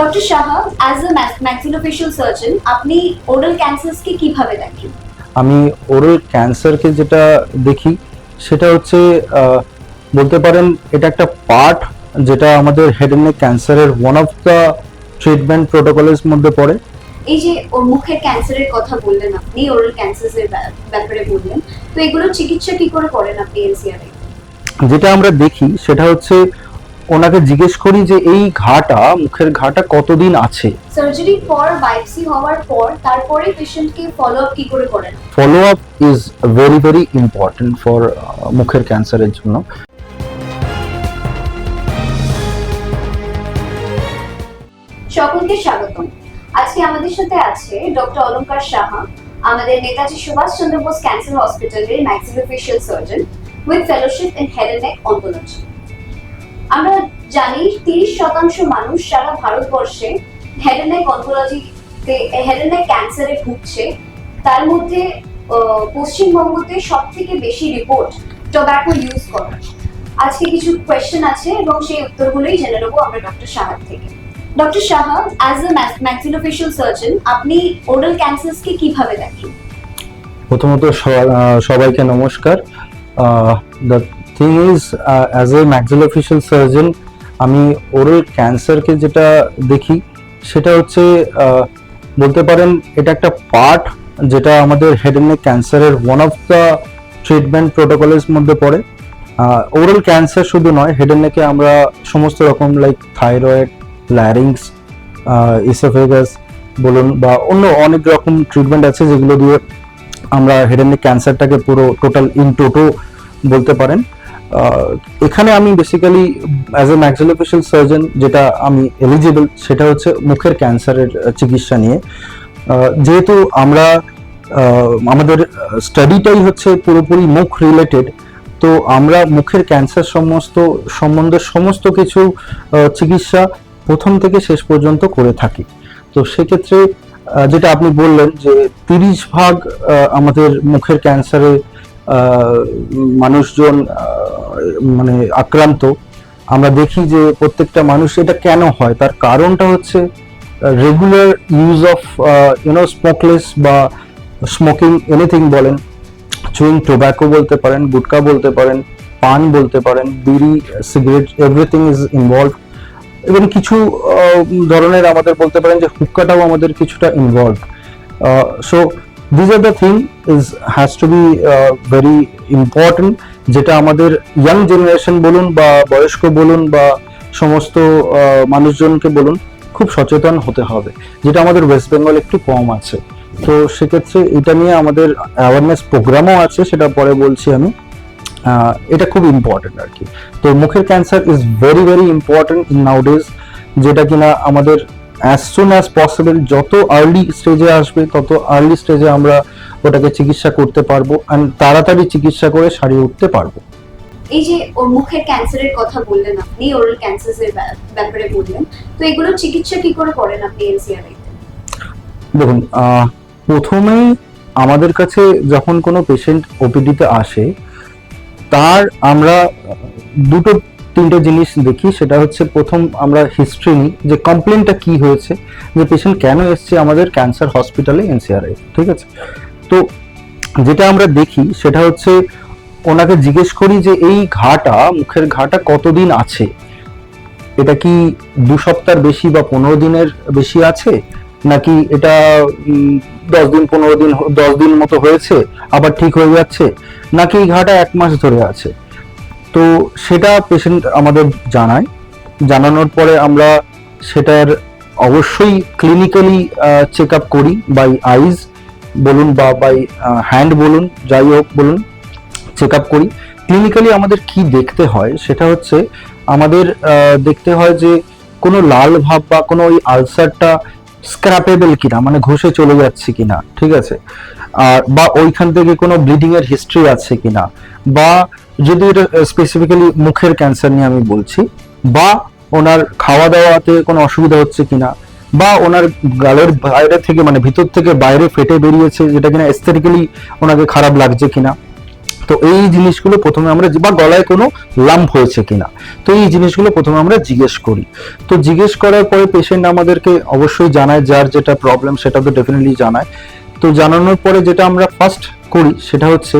Doctor Saha as a maxillofacial surgeon আপনি oral ক্যান্সারসকে কীভাবে দেখেন? আমি ওরাল ক্যান্সারকে যেটা দেখি সেটা হচ্ছে বলতে পারেন এটা একটা পার্ট যেটা আমাদের হেড এন্ড নেক ক্যান্সারের ওয়ান অফ দ্য ট্রিটমেন্ট প্রোটোকলের মধ্যে পড়ে। এই যে ওর মুখের ক্যান্সারের কথা বললেন আপনি ওরাল ক্যান্সারের ব্যাপারে বললেন তো এগুলোর চিকিৎসা কি করে করেন আপনি এনসিআরে যেটা আমরা দেখি সেটা হচ্ছে ওনাকে জিজ্ঞেস করি যে এই ঘাটা মুখের ঘাটা কতদিন আছে? সার্জারির পর বায়োপসি হওয়ার পর তারপরে পেশেন্টকে ফলো আপ কি করে করেন? Follow up is very very important for মুখের ক্যান্সারের জন্য। সকলকে স্বাগতম। আজকে আমাদের সাথে আছে ডক্টর অলংকার সাহা আমাদের নেতাজি সুভাষচন্দ্র বোস ক্যান্সার হসপিটালের maxillofacial surgeon with fellowship in head and neck oncology আমরা জানি তিরিশ শতাংশ মানুষ সারা ভারতবর্ষে হেড এন্ড নেক অনকোলজিতে হেড এন্ড নেক ক্যান্সারে ভুগছে। তার মধ্যে পশ্চিমবঙ্গতে সব থেকে বেশি রিপোর্ট টোব্যাকো ইউজ করার আজকে কিছু কোয়েশ্চেন আছে এবং সেই উত্তরগুলোই জেনে নেব আমরা ডক্টর সাহার থেকে। Doctor Saha as a maxillofacial surgeon আপনি ওরাল ক্যান্সারসকে কীভাবে দেখেন? প্রথমত সবাইকে নমস্কার। Thing is as a maxillofacial surgeon আমি ওরাল ক্যান্সারকে যেটা দেখি, সেটা হচ্ছে বলতে পারেন এটা একটা পার্ট যেটা আমাদের হেড এন্ড নেক ক্যান্সারের ওয়ান অফ দ্য ট্রিটমেন্ট প্রোটোকলের মধ্যে পড়ে। ওরাল ক্যান্সার শুধু নয় হেড এন্ড নেকে আমরা সমস্ত রকম লাইক থাইরয়েড ল্যারিংস ইসোফেগাস বলুন বা অন্য অনেক রকম ট্রিটমেন্ট আছে যেগুলো দিয়ে আমরা হেড এন্ড নেক ক্যান্সারটাকে পুরো টোটাল ইন টোটো বলতে পারেন। এখানে আমি basically as a maxillofacial surgeon যেটা আমি এলিজিবল সেটা হচ্ছে মুখের ক্যান্সারের চিকিৎসা নিয়ে। যেহেতু আমরা আমাদের স্টাডিটাই হচ্ছে পুরোপুরি মুখ রিলেটেড তো আমরা মুখের ক্যান্সার সমস্ত সম্বন্ধে সমস্ত কিছু চিকিৎসা প্রথম থেকে শেষ পর্যন্ত করে থাকি। তো সেক্ষেত্রে যেটা আপনি বললেন যে তিরিশ ভাগ আমাদের মুখের ক্যান্সারে মানুষজন মানে আক্রান্ত, আমরা দেখি যে প্রত্যেকটা মানুষ এটা কেন হয়? তার কারণটা হচ্ছে regular use of you know smokeless বা স্মোকিং এনিথিং বলেন চুইং টোব্যাকো বলতে পারেন, গুটকা বলতে পারেন, পান বলতে পারেন, বিড়ি সিগারেট এভরিথিং ইজ ইনভলভ এবং কিছু ধরনের আমাদের বলতে পারেন যে হুক্কাটাও আমাদের কিছুটা involve so this are the thing is has to be very important যেটা আমাদের ইয়াং জেনারেশন বলুন বা বয়স্ক বলুন বা সমস্ত মানুষজনকে বলুন, খুব সচেতন হতে হবে। যেটা আমাদের ওয়েস্ট বেঙ্গল একটু কম আছে। তো সেক্ষেত্রে এটা নিয়ে আমাদের অ্যাওয়ারনেস প্রোগ্রামও আছে, সেটা পরে বলছি আমি। এটা খুব ইম্পর্টেন্ট আর কি। তো মুখের cancer is very very important in nowadays যেটা কিনা আমাদের অ্যাজ সুন অ্যাজ পসিবল যত আর্লি স্টেজে আসবে তত আর্লি স্টেজে আমরা ওটাকে চিকিৎসা করতে পারব অ্যান্ড তাড়াতাড়ি চিকিৎসা করে সারিয়ে উঠতে পারব। এই যে ওর মুখের ক্যান্সারের কথা বললেন আপনি ওরাল ক্যান্সারের ব্যাপারে বললেন তো এগুলোর চিকিৎসা কি করে করেন আপনি এনসিআরে দেখুন প্রথমেই আমাদের কাছে যখন কোনো পেশেন্ট ওপিডিতে আসে তার আমরা দুটো তিনটে জিনিস দেখি, সেটা হচ্ছে প্রথম আমরা হিস্ট্রি নিই, যে কমপ্লেনটা কি হয়েছে, যে পেশেন্ট কেন এসছে আমাদের ক্যান্সার হসপিটালে এনসিআরআই ঠিক আছে? তো যেটা আমরা দেখি, সেটা হচ্ছে ওনাকে জিজ্ঞেস করি যে এই ঘাটা, মুখের ঘাটা কতদিন আছে? এটা কি দু সপ্তাহ বেশি বা পনেরো দিনের বেশি আছে? নাকি এটা দশ দিন, পনেরো দিন, দশ দিন মতো হয়েছে, আবার ঠিক হয়ে যাচ্ছে? নাকি এই ঘাটা এক মাস ধরে আছে? তো সেটা পেশেন্ট আমাদের জানায়। জানানোর পরে আমরা সেটার অবশ্যই ক্লিনিক্যালি চেক আপ করি বাই আইজ বলুন বা বাই হ্যান্ড বলুন, যাই হোক বলুন চেক আপ করি। ক্লিনিক্যালি আমাদের কি দেখতে হয় সেটা হচ্ছে আমাদের দেখতে হয় যে কোনো লাল ভাব বা কোনো ওই আলসারটা স্ক্র্যাপেবল কিনা মানে ঘষে চলে যাচ্ছে কিনা, ঠিক আছে? আর বা ওইখান থেকে কোনো ব্লিডিংয়ের হিস্ট্রি আছে কিনা, বা যদি এটা স্পেসিফিক্যালি মুখের ক্যান্সার নিয়ে আমি বলছি, বা ওনার খাওয়া দাওয়াতে কোনো অসুবিধা হচ্ছে কিনা, বা ওনার গালের বাইরে থেকে মানে ভিতর থেকে বাইরে ফেটে বেরিয়েছে, যেটা কিনা এস্থেটিক্যালি ওনাকে খারাপ লাগছে কিনা, তো এই জিনিসগুলো প্রথমে আমরা বা গলায় কোনো লাম্প হয়েছে কিনা, তো এই জিনিসগুলো প্রথমে আমরা জিজ্ঞেস করি। তো জিজ্ঞেস করার পরে পেশেন্ট আমাদেরকে অবশ্যই জানায়, যার যেটা প্রবলেম সেটা তো ডেফিনেটলি জানায়। তো জানানোর পরে যেটা আমরা ফার্স্ট করি, সেটা হচ্ছে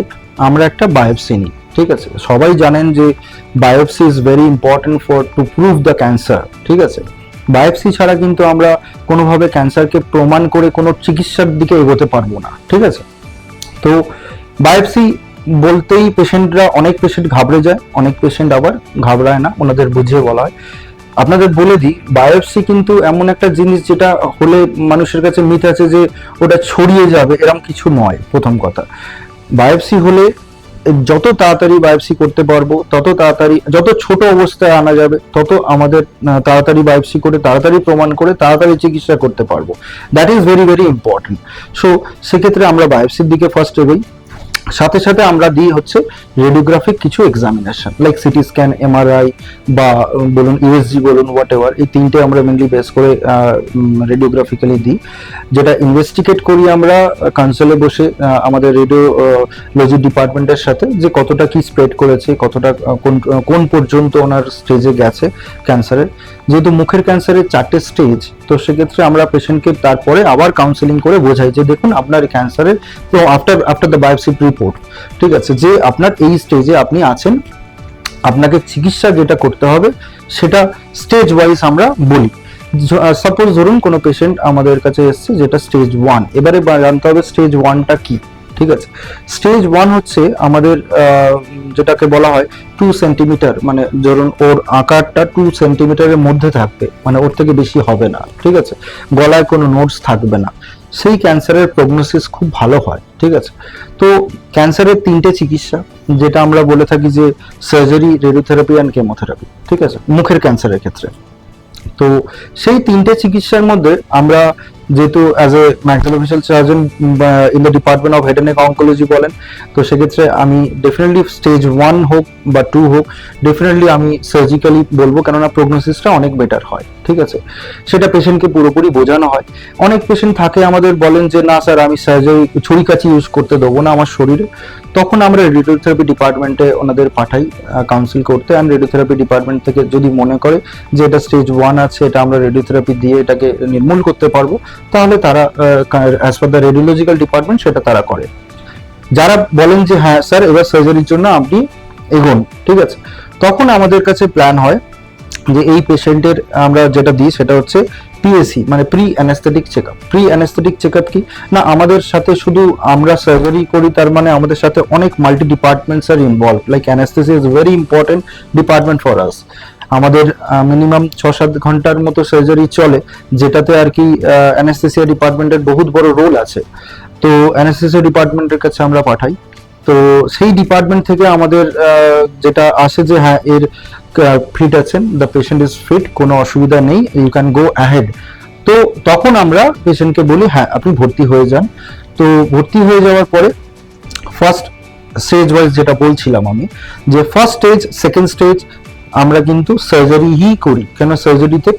আমরা একটা বায়োপসি নিই। ঠিক আছে? সবাই জানেন যে biopsy is very important for to prove the cancer ঠিক আছে? বায়োপসি ছাড়া কিন্তু আমরা কোনোভাবে ক্যান্সারকে প্রমাণ করে কোনো চিকিৎসার দিকে এগোতে পারব না, ঠিক আছে? তো বায়োপসি বলতেই পেশেন্টরা অনেক পেশেন্ট ঘাবড়ে যায়, অনেক পেশেন্ট আবার ঘাবড়ায় না, ওনাদের বুঝিয়ে বলা হয়। আপনাদের বলে দিই বায়োপসি কিন্তু এমন একটা জিনিস যেটা হলে মানুষের কাছে মিথ আছে যে ওটা ছড়িয়ে যাবে এরকম কিছু নয়, প্রথম কথা। বায়োপসি হলে যত তাড়াতাড়ি বায়োপসি করতে পারব, তত তাড়াতাড়ি, যত ছোট অবস্থায় আনা যাবে, তত আমাদের তাড়াতাড়ি বায়োপসি করে, তাড়াতাড়ি প্রমাণ করে, তাড়াতাড়ি চিকিৎসা করতে পারব। That is very very important so সেক্ষেত্রে আমরা বায়োপসির দিকে ফার্স্ট এগোই। সাথে সাথে আমরা দিই হচ্ছে রেডিওগ্রাফিক কিছু examination like CT scan MRI বা বলুন ইউএসজি বলুন হোয়াট এভার এই তিনটে আমরা মেনলি বেস করে রেডিওগ্রাফিক্যালি দিই, যেটা ইনভেস্টিগেট করি আমরা কাউন্সিলে বসে আমাদের রেডিওলজি ডিপার্টমেন্টের সাথে যে কতটা কি স্প্রেড করেছে, কতটা কোন কোন পর্যন্ত ওনার স্টেজে গেছে ক্যান্সারের যেহেতু মুখের ক্যান্সারের চারটে স্টেজ তো সেক্ষেত্রে আমরা পেশেন্টকে তারপরে আবার কাউন্সেলিং করে বোঝাই যে দেখুন আপনার ক্যান্সারের তো after after the biopsy report ঠিক আছে? যে আপনার এই স্টেজে আপনি আছেন, আপনাকে চিকিৎসা যেটা করতে হবে, সেটা স্টেজ ওয়াইজ আমরা বলি। সাপোজ ধরুন কোনো পেশেন্ট আমাদের কাছে এসছে যেটা স্টেজ ওয়ান এবারে জানতে হবে স্টেজ ওয়ানটা কি? ঠিক আছে? স্টেজ ওয়ান হচ্ছে আমাদের যেটাকে বলা হয় টু সেন্টিমিটার মানে ধরুন ওর আকারটা টু সেন্টিমিটারের মধ্যে থাকবে মানে ওর থেকে বেশি হবে না, ঠিক আছে? গলায় কোনো নোটস থাকবে না। সেই ক্যান্সারের প্রগনোসিস খুব ভালো হয়, ঠিক আছে? তো ক্যান্সারের তিনটে চিকিৎসা, যেটা আমরা বলে থাকি যে সার্জারি রেডিওথেরাপি অ্যান্ড কেমোথেরাপি ঠিক আছে? মুখের ক্যান্সারের ক্ষেত্রে। তো সেই তিনটে চিকিৎসার মধ্যে আমরা যেহেতু as a maxillofacial surgeon in the department of head oncology বলেন, তো সেক্ষেত্রে আমি ডেফিনেটলি স্টেজ ওয়ান হোক বা টু হোক ডেফিনেটলি আমি সার্জিক্যালি বলব, কেননা প্রগনোসিসটা অনেক বেটার হয়, ঠিক আছে? সেটা পেশেন্টকে পুরোপুরি বোঝানো হয়। অনেক পেশেন্ট থাকে আমাদের বলেন যে, না স্যার, আমি সার্জারি ছুরি কাচি ইউজ করতে দেবো না আমার শরীরে। তখন আমরা রেডিওথেরাপি ডিপার্টমেন্টে ওনাদের পাঠাই কাউন্সিল করতে। অ্যান্ড রেডিওথেরাপি ডিপার্টমেন্ট থেকে যদি মনে করে যে, এটা স্টেজ ওয়ান আছে, এটা আমরা রেডিওথেরাপি দিয়ে এটাকে নির্মূল করতে পারব তাহলে তারা as per the radiological department সেটা তারা করে। যারা বলেন যে হ্যাঁ স্যার এবার সার্জারির জন্য আপনি এগোন। ঠিক আছে? তখন আমাদের কাছে প্ল্যান হয় যে, এই পেশেন্টের আমরা যেটা দিই সেটা হচ্ছে পিএসি মানে pre anaesthetic check up pre anaesthetic check up কি? না, আমাদের সাথে শুধু আমরা সার্জারি করি, তার মানে আমাদের সাথে অনেক multi departments R involve like anaesthesia is very important department for us আমাদের মিনিমাম ছ সাত ঘণ্টার মতো সার্জারি চলে, যেটাতে আর কি অ্যানাস্থেসিয়া ডিপার্টমেন্টের বহুত বড় রোল আছে। তো অ্যানাস্থেসিয়া ডিপার্টমেন্টের কাছে আমরা পাঠাই। তো সেই ডিপার্টমেন্ট থেকে আমাদের যেটা আসে যে হ্যাঁ এর ফিট আছেন দ্য পেশেন্ট ইজ ফিট কোনো অসুবিধা নেই ইউ ক্যান গো অ্যাহেড তো তখন আমরা পেশেন্টকে বলি হ্যাঁ আপনি ভর্তি হয়ে যান। তো ভর্তি হয়ে যাওয়ার পরে ফার্স্ট স্টেজ ওয়াইজ যেটা বলছিলাম আমি, যে ফার্স্ট স্টেজ সেকেন্ড স্টেজ আমরা কিন্তু সার্জারিই করি। কেন সার্জারিতে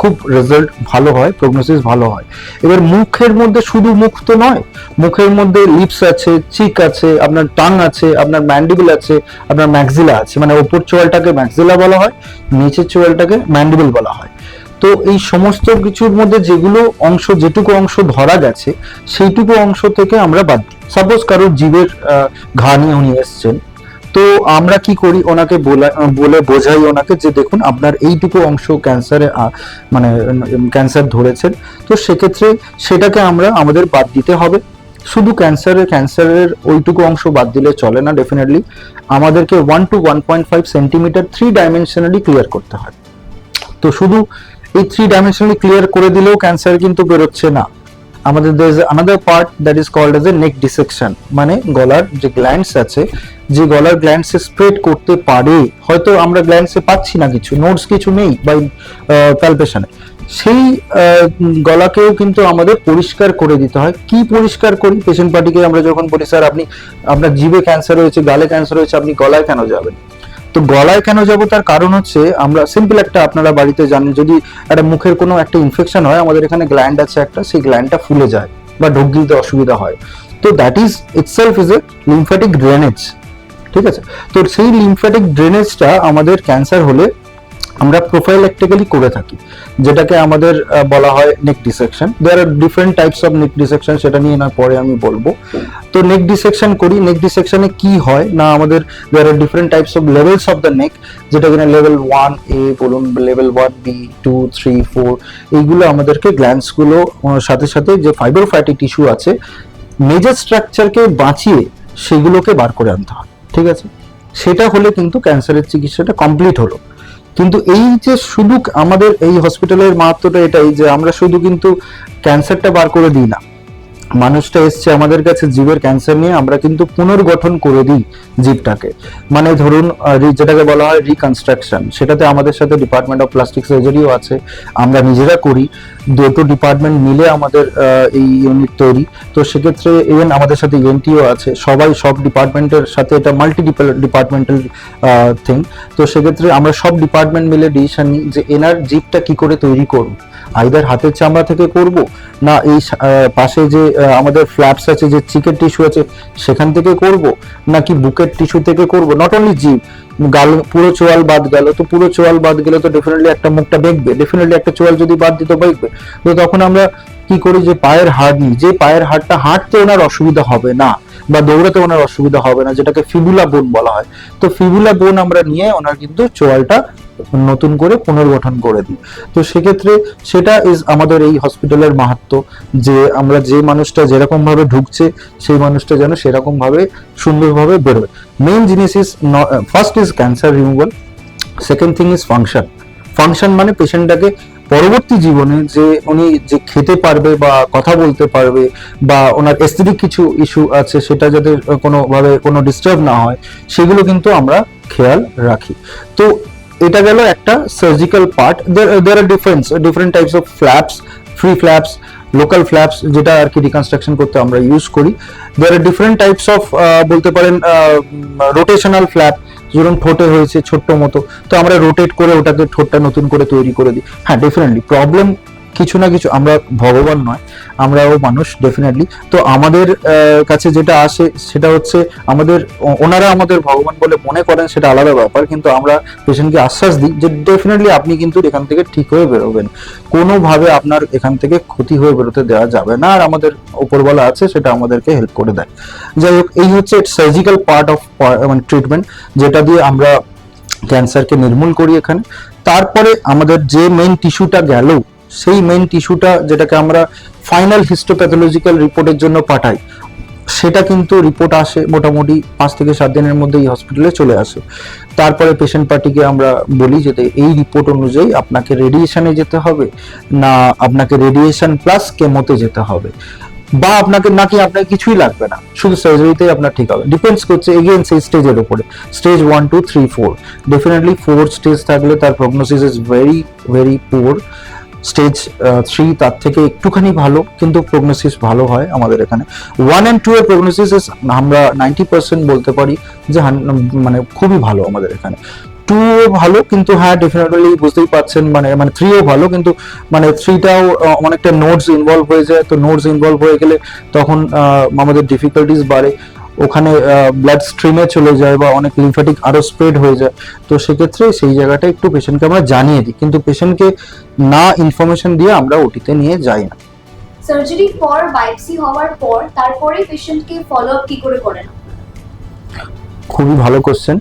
খুব রেজাল্ট ভালো হয় প্রগনোসিস ভালো হয়। এবার মুখের মধ্যে শুধু মুখ তো নয়, মুখের মধ্যে লিপস আছে চিক আছে, আপনার টাং আছে, আপনার ম্যান্ডিবল আছে, আপনার ম্যাক্সিলা আছে। মানে ওপর চোয়ালটাকে ম্যাক্সিলা বলা হয়, নিচের চোয়ালটাকে ম্যান্ডিবল বলা হয়। তো এই সমস্ত কিছুর মধ্যে যেগুলো অংশ, যেটুকু অংশ ধরা গেছে, সেইটুকু অংশ থেকে আমরা বাদ দিই। সাপোজ কারোর জীবের ঘা নিয়ে উনি এসছেন। তো আমরা কি করি ওনাকে বলে বোঝাই ওনাকে যে দেখুন আপনার এইটুকু অংশ ক্যান্সারে মানে ক্যান্সার ধরেছেন। তো সেক্ষেত্রে সেটাকে আমরা আমাদের বাদ দিতে হবে। শুধু ক্যান্সারের ক্যান্সারের ওইটুকু অংশ বাদ দিলে চলে না ডেফিনেটলি আমাদেরকে one to one point five centimetre three dimensionally clear করতে হয়। তো শুধু এই থ্রি ডাইমেনশনালি ক্লিয়ার করে দিলেও ক্যান্সার কিন্তু বেরোচ্ছে না। আমাদের another part that is called as a neck dissection মানে গলার যে গ্ল্যান্ডস আছে, যে গলার গ্ল্যান্ডসে স্প্রেড করতে পারে, হয়তো আমরা গ্ল্যান্ডসে পাচ্ছি না কিছু নোটস কিছু নেই বা প্যালপেশনে সেই গলাকেও কিন্তু আমাদের পরিষ্কার করে দিতে হয়। কি পরিষ্কার করি? পেশেন্ট পার্টিকে আমরা যখন বলি, স্যার, আপনি, আপনার জিভে ক্যান্সার হয়েছে গালে ক্যান্সার হয়েছে আপনি গলায় কেন যাবেন? তো গলায় কেন যাব তার কারণ হচ্ছে আমরা সিম্পল একটা আপনারা বাড়িতে জানেন, যদি একটা মুখের কোনো একটা ইনফেকশন হয়, আমাদের এখানে গ্ল্যান্ড আছে একটা, সেই গ্ল্যান্ডটা ফুলে যায় বা ঢোক দিতে অসুবিধা হয়। তো that is itself is a lymphatic drainage ঠিক আছে? তো সেই লিমফ্যাটিক ড্রেনেজটা আমাদের ক্যান্সার হলে আমরা প্রোফাইলেকটিক্যালি করে থাকি, যেটাকে আমাদের বলা হয় neck dissection there are different types of neck dissection সেটা নিয়ে না পরে আমি বলব। তো নেক ডিসেকশন করি নেক ডিসেকশনে কি হয়? না, আমাদের there are different types of levels of the neck যেটা কিনা লেভেল ওয়ান এ বলুন level one B two three four এইগুলো আমাদেরকে গ্ল্যান্ডসগুলো সাথে সাথে যে ফাইবার ফ্যাটি টিস্যু আছে মেজর স্ট্রাকচারকে বাঁচিয়ে সেগুলোকে বার করে আনতে হয়। ঠিক আছে? সেটা হলে কিন্তু ক্যান্সারের চিকিৎসাটা কমপ্লিট হলো। কিন্তু এই যে শুধু আমাদের এই হসপিটালের মাহাত্মটা এটাই যে আমরা শুধু কিন্তু ক্যান্সারটা বার করে দিই না। মানুষটা এসছে আমাদের কাছে জীবের ক্যান্সার নিয়ে, আমরা কিন্তু পুনর্গঠন করে দিই জীবটাকে। মানে ধরুন যেটাকে বলা হয় রিকনস্ট্রাকশন সেটাতে আমাদের সাথে ডিপার্টমেন্ট অফ প্লাস্টিক সার্জারিও আছে। আমরা নিজেরা করি, দুটো ডিপার্টমেন্ট মিলে আমাদের এই ইউনিট তৈরি। তো সেক্ষেত্রে ইভেন আমাদের সাথে ইএনটিও আছে। সবাই সব ডিপার্টমেন্টের সাথে এটা মাল্টি ডিপার্টমেন্টাল থিং তো সেক্ষেত্রে আমরা সব ডিপার্টমেন্ট মিলে ডিসিশন নিই যে এনার জীবটা কি করে তৈরি করব। আইদার হাতের চামড়া থেকে করব না, এই পাশে যে আমাদের ফ্ল্যাপস আছে, যে চিকের টিস্যু আছে, সেখান থেকে করব? নাকি বুকের টিস্যু থেকে করব? নট অনলি জিভ, গাল, পুরো চোয়াল বাদ গেল, তো পুরো চোয়াল বাদ গেলে তো ডেফিনেটলি একটা মুখটা বেঁকবে। ডেফিনেটলি একটা চোয়াল যদি বাদ দিত, বেঁকবে। তো তখন আমরা কি করি যে পায়ের হাড় নিই যে পায়ের হাড়টা হাঁটতে ওনার অসুবিধা হবে না বা দৌড়াতে ওনার অসুবিধা হবে না, যেটাকে ফিবুলা বোন বলা হয়। তো ফিবুলা বোন আমরা নিয়ে ওনার কিন্তু চোয়ালটা নতুন করে পুনর্গঠন করে দিই। তো সেক্ষেত্রে সেটা ইজ আমাদের এই হসপিটালের মাহাত্ম যে আমরা যে মানুষটা যেরকম ভাবে ঢুকছে, সেই মানুষটা যেন সেরকম ভাবে সুন্দরভাবে বেরোয়। মেইন জিনিস is first is cancer removal second thing is function function মানে পেশেন্টটাকে পরবর্তী জীবনে যে উনি যে খেতে পারবে বা কথা বলতে পারবে বা ওনার এস্থেটিক কিছু ইস্যু আছে সেটা যাতে কোনোভাবে কোনো ডিস্টার্ব না হয়, সেগুলো কিন্তু আমরা খেয়াল রাখি। তো এটা গেল একটা surgical part there are difference different types of flaps free flaps local flaps যেটা আর কি রিকনস্ট্রাকশন করতে আমরা ইউজ করি। There are different types of বলতে পারেন রোটেশনাল ফ্ল্যাপ যেরকম ঠোঁটে হয়েছে ছোট্ট মতো, তো আমরা রোটেট করে ওটাকে ঠোঁটটা নতুন করে তৈরি করে দিই। হ্যাঁ ডেফিনেটলি প্রবলেম কিছু না কিছু, আমরা ভগবান নয়, আমরাও মানুষ ডেফিনেটলি তো আমাদের কাছে যেটা আসে, সেটা হচ্ছে আমাদের ওনারা আমাদের ভগবান বলে মনে করেন, সেটা আলাদা ব্যাপার। কিন্তু আমরা পেশেন্টকে আশ্বাস দিই যে ডেফিনেটলি আপনি কিন্তু এখান থেকে ঠিক হয়ে বেরোবেন। কোনোভাবে আপনার এখান থেকে ক্ষতি হয়ে বেরোতে দেওয়া যাবে না। আর আমাদের উপরবেলা আছে, সেটা আমাদেরকে হেল্প করে দেয়। যাই হোক, এই হচ্ছে সার্জিক্যাল পার্ট অফ মানে ট্রিটমেন্ট যেটা দিয়ে আমরা ক্যান্সারকে নির্মূল করি এখানে। তারপরে আমাদের যে মেইন টিস্যুটা গেল সেই মেন টিস্যুটা যেটাকে আমরা ফাইনাল হিস্টোপ্যাথোলজিক্যাল রিপোর্টের জন্য পাঠাই, সেটা কিন্তু রিপোর্ট আসে মোটামুটি পাঁচ থেকে সাত দিনের মধ্যে এই হসপিটালে চলে আসে। তারপরে পেশেন্ট পার্টিকে আমরা বলি যে এই রিপোর্ট অনুযায়ী আপনাকে রেডিয়েশনে যেতে হবে না আপনাকে রেডিয়েশন প্লাস কেমোতে যেতে হবে। বা আপনাকে নাকি আপনার কিছুই লাগবে না, শুধু সার্জারিতেই আপনার ঠিক হবে। ডিপেন্ডস করছে এগেন সেই স্টেজের উপরে। Stage one two three four definitely four stage থাকলে তার prognosis is very very poor stage three তার থেকে একটুখানি ভালো, কিন্তু প্রগনোসিস ভালো হয় আমাদের এখানে। ওয়ান অ্যান্ড টু এর প্রগনোসিস আমরা নাইনটি পার্সেন্ট বলতে পারি যে মানে খুবই ভালো আমাদের এখানে। টু ভালো, কিন্তু হ্যাঁ ডেফিনেটলি বুঝতেই পারছেন মানে মানে থ্রিও ভালো, কিন্তু মানে থ্রিটাও অনেকটা নোটস ইনভলভ হয়ে যায়। তো নোটস ইনভলভ হয়ে গেলে তখন আমাদের ডিফিকাল্টিস বাড়ে। ওখানে ব্লাড স্ট্রিমে চলে যায় বা অনেক লিমফ্যাটিক আরও স্প্রেড হয়ে যায়। তো সেক্ষেত্রে সেই জায়গাটা একটু পেশেন্টকে আমরা জানিয়ে দিই। কিন্তু পেশেন্টকে না ইনফরমেশন দিয়ে আমরা ওটিতে নিয়ে যাই না। সার্জারি পর বায়োপসি হওয়ার পর তারপরে পেশেন্টকে ফলো আপ কি করে করেন? খুবই ভালো কোশ্চেন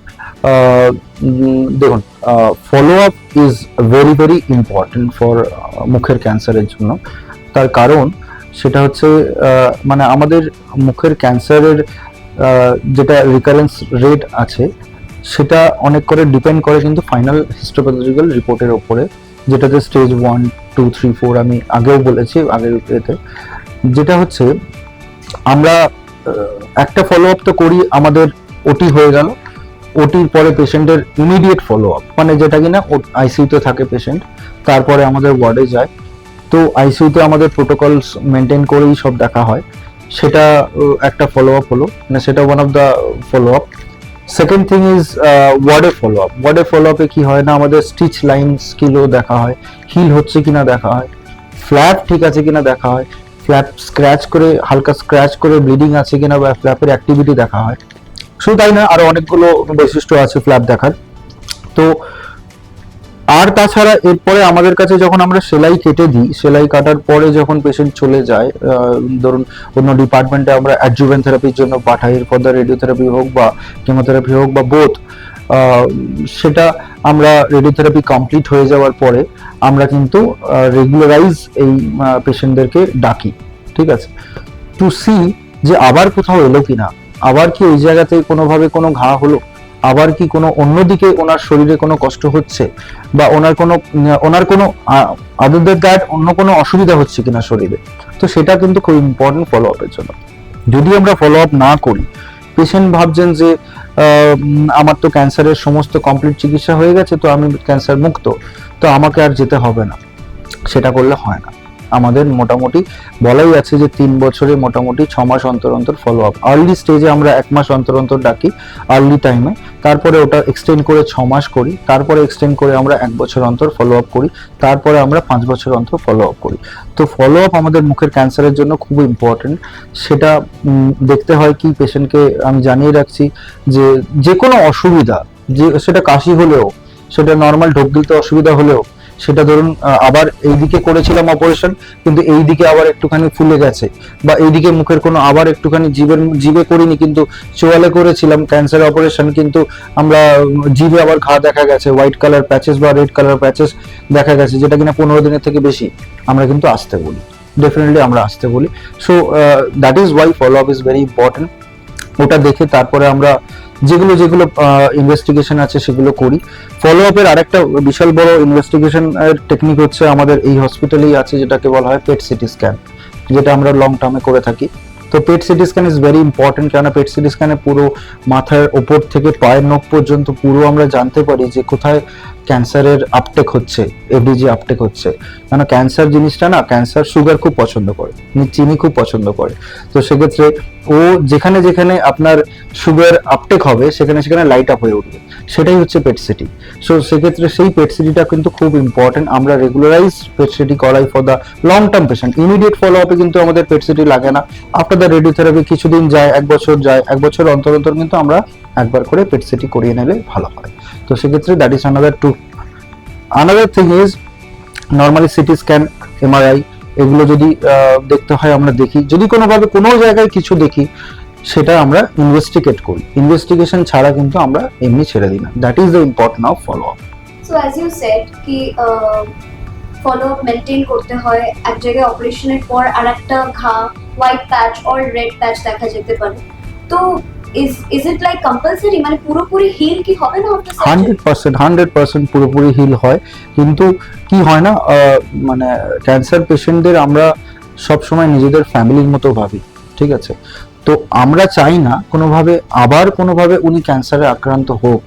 দেখুন follow up is very very important for মুখের ক্যান্সারের জন্য। তার কারণ সেটা হচ্ছে মানে আমাদের মুখের ক্যান্সারের যেটা রিকারেন্স রেট আছে, সেটা অনেক করে ডিপেন্ড করে কিন্তু ফাইনাল হিস্টোপ্যাথোলজিক্যাল রিপোর্টের ওপরে, যেটাতে stage one two three four আমি আগেও বলেছি, আগের এতে। যেটা হচ্ছে, আমরা একটা ফলো আপ তো করি, আমাদের ওটি হয়ে গেল। ওটির পরে পেশেন্টের ইমিডিয়েট ফলো আপ মানে যেটা কিনা আইসিইউতে থাকে পেশেন্ট তারপরে আমাদের ওয়ার্ডে যায়। তো আইসিইউতে আমাদের প্রোটোকলস মেনটেন করেই সব দেখা হয়। সেটা একটা ফলো আপ হলো। মানে সেটা one of the follow up second thing is ওয়ার্ডে ফলো আপ ওয়ার্ডে ফলো আপে কি হয় না, আমাদের স্টিচ লাইন স্কিলও দেখা হয়। হিল হচ্ছে কিনা দেখা হয়। ফ্ল্যাট ঠিক আছে কিনা দেখা হয়। ফ্ল্যাপ স্ক্র্যাচ করে, হালকা স্ক্র্যাচ করে ব্লিডিং আছে কিনা বা ফ্ল্যাপের অ্যাক্টিভিটি দেখা হয়। শুধু তাই না? আরও অনেকগুলো বৈশিষ্ট্য আছে ফ্ল্যাপ দেখার। তো আর তাছাড়া এরপরে আমাদের কাছে যখন আমরা সেলাই কেটে দিই, সেলাই কাটার পরে যখন পেশেন্ট চলে যায় ধরুন অন্য ডিপার্টমেন্টে আমরা অ্যাডজুভেন্ট থেরাপির জন্য পাঠাই এরপর রেডিওথেরাপি হোক বা কেমোথেরাপি হোক বা বোথ সেটা আমরা রেডিওথেরাপি কমপ্লিট হয়ে যাওয়ার পরে আমরা কিন্তু রেগুলারাইজ এই পেশেন্টদেরকে ডাকি, ঠিক আছে? টু সি যে আবার কোথাও এলো কিনা, আবার কি ওই জায়গাতে কোনোভাবে কোনো ঘা হলো? আবার কি কোনো অন্যদিকে ওনার শরীরে কোনো কষ্ট হচ্ছে? বা ওনার কোনো ওনার কোনো আদার দ্যাট অন্য কোনো অসুবিধা হচ্ছে কিনা শরীরে? তো সেটা কিন্তু খুব ইম্পর্টেন্ট ফলো আপের জন্য। যদি আমরা ফলো আপ না করি পেশেন্ট ভাবছেন যে আমার তো ক্যান্সারের সমস্ত কমপ্লিট চিকিৎসা হয়ে গেছে, তো আমি ক্যান্সার মুক্ত, তো আমাকে আর যেতে হবে না। সেটা করলে হয় না। আমাদের মোটামুটি বলাই আছে যে তিন বছরে মোটামুটি ছ মাস অন্তর অন্তর ফলো আপ আর্লি স্টেজে আমরা এক মাস অন্তর অন্তর ডাকি আর্লি টাইমে তারপরে ওটা এক্সটেন্ড করে ছ মাস করি, তারপরে এক্সটেন্ড করে আমরা এক বছর অন্তর ফলো আপ করি, তারপরে আমরা পাঁচ বছর অন্তর ফলো আপ করি। তো ফলো আপ আমাদের মুখের ক্যান্সারের জন্য খুব ইম্পর্টেন্ট সেটা দেখতে হয় কি পেশেন্টকে আমি জানিয়ে রাখছি যে যে কোনো অসুবিধা, যে সেটা কাশি হলেও, সেটা নর্মাল ঢোক গিলতে অসুবিধা হলেও সেটা ধরুন আবার এইদিকে করেছিলাম অপারেশন কিন্তু এই দিকে আবার একটুখানি ফুলে গেছে। বা এইদিকে মুখের কোনো আবার একটুখানি জীবের, জীবে করিনি, কিন্তু চোয়ালে করেছিলাম ক্যান্সার অপারেশন কিন্তু আমরা জিভে আবার ঘা দেখা গেছে হোয়াইট কালার প্যাচেস বা রেড কালার প্যাচেস দেখা গেছে, যেটা কিনা পনেরো দিনের থেকে বেশি। আমরা কিন্তু আসতে বলি। ডেফিনেটলি আমরা আসতে বলি। So that is why follow up is very important ওটা দেখে তারপরে আমরা যেগুলো যেগুলো ইনভেস্টিগেশন আছে সেগুলো করি। ফলো আপের আরেকটা বিশাল বড় ইনভেস্টিগেশন টেকনিক হচ্ছে আমাদের এই হসপিটালেই আছে, যেটাকে বলা হয় পেট সিটি স্ক্যান যেটা আমরা লং টার্মে করে থাকি। তো PET CT scan is very important কেননা পেট সিটি স্ক্যানে পুরো মাথার ওপর থেকে পায়ের নখ পর্যন্ত পুরো আমরা জানতে পারি যে কোথায় ক্যান্সারের আপটেক হচ্ছে এফডিজি আপটেক হচ্ছে। কেন ক্যান্সার জিনিসটা না, ক্যান্সার সুগার খুব পছন্দ করে, চিনি খুব পছন্দ করে। তো সেক্ষেত্রে ও যেখানে যেখানে আপনার সুগার আপটেক হবে, সেখানে সেখানে লাইট আপ হয়ে উঠবে। সেটাই হচ্ছে পেট সিটি সো সেক্ষেত্রে সেই পেট সিটিটা কিন্তু খুব ইম্পর্টেন্ট আমরা রেগুলারাইজ পেট সিটি করাই for the long term patient immediate follow আপে কিন্তু আমাদের পেট সিটি লাগে না। আফটার দ্য রেডিওথেরাপি কিছুদিন যায়, এক বছর যায়, এক বছর অন্তর অন্তর কিন্তু আমরা একবার করে পেট সিটি করিয়ে নিলে ভালো হয়। তো সেক্ষেত্রে that is another to another thing is normally CT scan MRI এগুলো যদি দেখতে হয় আমরা দেখি। যদি কোনোভাবে কোনো জায়গায় কিছু দেখি, সেটা আমরা ইনভেস্টিগেট করি। ইনভেস্টিগেশন ছাড়া কিন্তু আমরা এমনি ছেড়ে দিই না। That is the important of follow up so as you said কি ফলো আপ মেনটেন করতে হয়, এক জায়গায় অপারেশনের পর আর একটা ঘা white patch or red patch দেখা যেতে পারে। তো is is it like compulsory মানে পুরোপুরি হিল কি হবে না হান্ড্রেড পার্সেন্ট হান্ড্রেড পার্সেন্ট পুরোপুরি হিল হয়। কিন্তু কি হয় না মানে ক্যান্সার পেশেন্টদের আমরা সব সময় নিজেদের ফ্যামিলির মতো ভাবি, ঠিক আছে? তো আমরা চাই না কোনোভাবে, আবার কোনোভাবে উনি ক্যান্সারে আক্রান্ত হোক।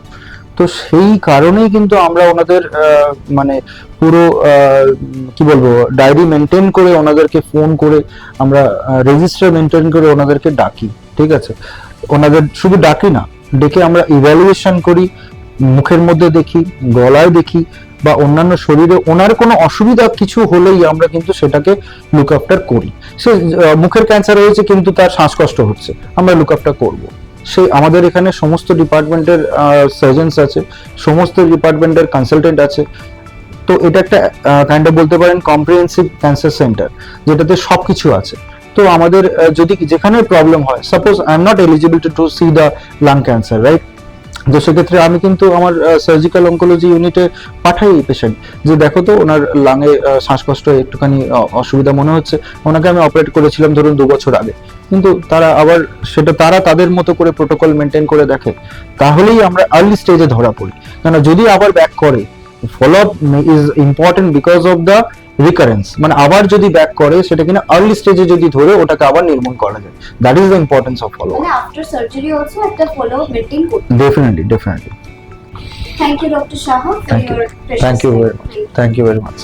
তো সেই কারণেই কিন্তু আমরা ওনাদের মানে পুরো কি বলব ডায়েরি মেনটেন করে ওনাদেরকে ফোন করে আমরা রেজিস্টার মেনটেন করে ওনাদেরকে ডাকি, ঠিক আছে? ওনাদের শুধু ডাকি না, ডেকে আমরা ইভ্যালুয়েশন করি, মুখের মধ্যে দেখি, গলায় দেখি, বা অন্যান্য শরীরে ওনার কোনো অসুবিধা কিছু হলেই আমরা কিন্তু সেটাকে লুক আফটার করি। সে মুখের ক্যান্সার হয়েছে কিন্তু তার শ্বাসকষ্ট হচ্ছে, আমরা লুক আফটার করব। সেই আমাদের এখানে সমস্ত ডিপার্টমেন্টের সার্জনস আছে, সমস্ত ডিপার্টমেন্টের কনসালটেন্ট আছে। তো এটা একটা কাইন্ড বলতে পারেন কম্প্রিহেন্সিভ ক্যান্সার সেন্টার যেটাতে সবকিছু আছে। তো আমাদের যদি যেখানে প্রবলেম হয় suppose I am not eligible to see the lung cancer right তো সেক্ষেত্রে আমি কিন্তু আমার সার্জিক্যাল অঙ্কোলজি ইউনিটে পাঠাই পেশেন্ট যে দেখো তো, ওনার লাঙে শ্বাসকষ্ট, একটুখানি অসুবিধা মনে হচ্ছে। ওনাকে আমি অপারেট করেছিলাম ধরুন দু বছর আগে। কিন্তু তারা আবার, সেটা তারা তাদের মতো করে প্রোটোকল মেনটেন করে দেখে। তাহলেই আমরা আর্লি স্টেজে ধরা পড়ি। কেন, যদি আবার ব্যাক করে follow up is important because of the recurrence মানে আবার যদি ব্যাক করে সেটা কিনা আর্লি স্টেজে যদি ধরে ওটাকে আবার নির্মূল করা যায় that is the importance of follow মানে আফটার সার্জারি অলসো একটা ফলো আপ মিটিং করতে definitely definitely thank you doctor Shah for Thank you. Your Thank you very much. You very very much.